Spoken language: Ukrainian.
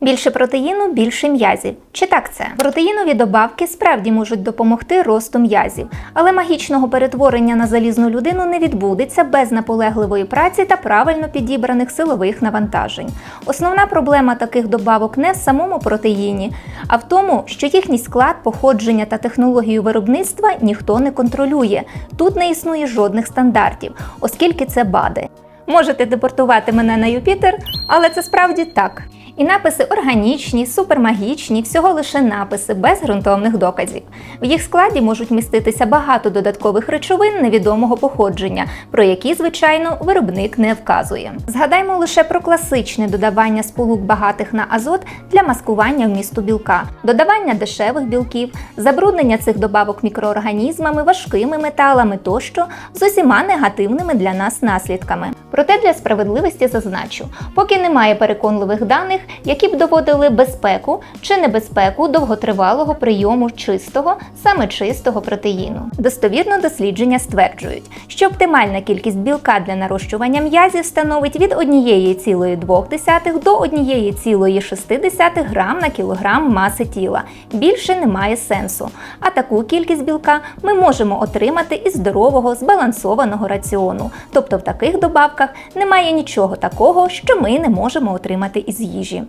Більше протеїну, більше м'язів. Чи так це? Протеїнові добавки справді можуть допомогти росту м'язів, але магічного перетворення на залізну людину не відбудеться без наполегливої праці та правильно підібраних силових навантажень. Основна проблема таких добавок не в самому протеїні, а в тому, що їхній склад, походження та технологію виробництва ніхто не контролює. Тут не існує жодних стандартів, оскільки це БАДи. Можете депортувати мене на Юпітер, але це справді так. І написи органічні, супермагічні, всього лише написи без ґрунтовних доказів. В їх складі можуть міститися багато додаткових речовин невідомого походження, про які, звичайно, виробник не вказує. Згадаймо лише про класичне додавання сполук багатих на азот для маскування вмісту білка, додавання дешевих білків, забруднення цих добавок мікроорганізмами, важкими металами тощо з усіма негативними для нас наслідками. Проте для справедливості зазначу, поки немає переконливих даних, які б доводили безпеку чи небезпеку довготривалого прийому чистого, саме чистого протеїну. Достовірно дослідження стверджують, що оптимальна кількість білка для нарощування м'язів становить від 1,2 до 1,6 грам на кілограм маси тіла. Більше немає сенсу. А таку кількість білка ми можемо отримати із здорового збалансованого раціону. Тобто в таких добавках немає нічого такого, що ми не можемо отримати із їжі.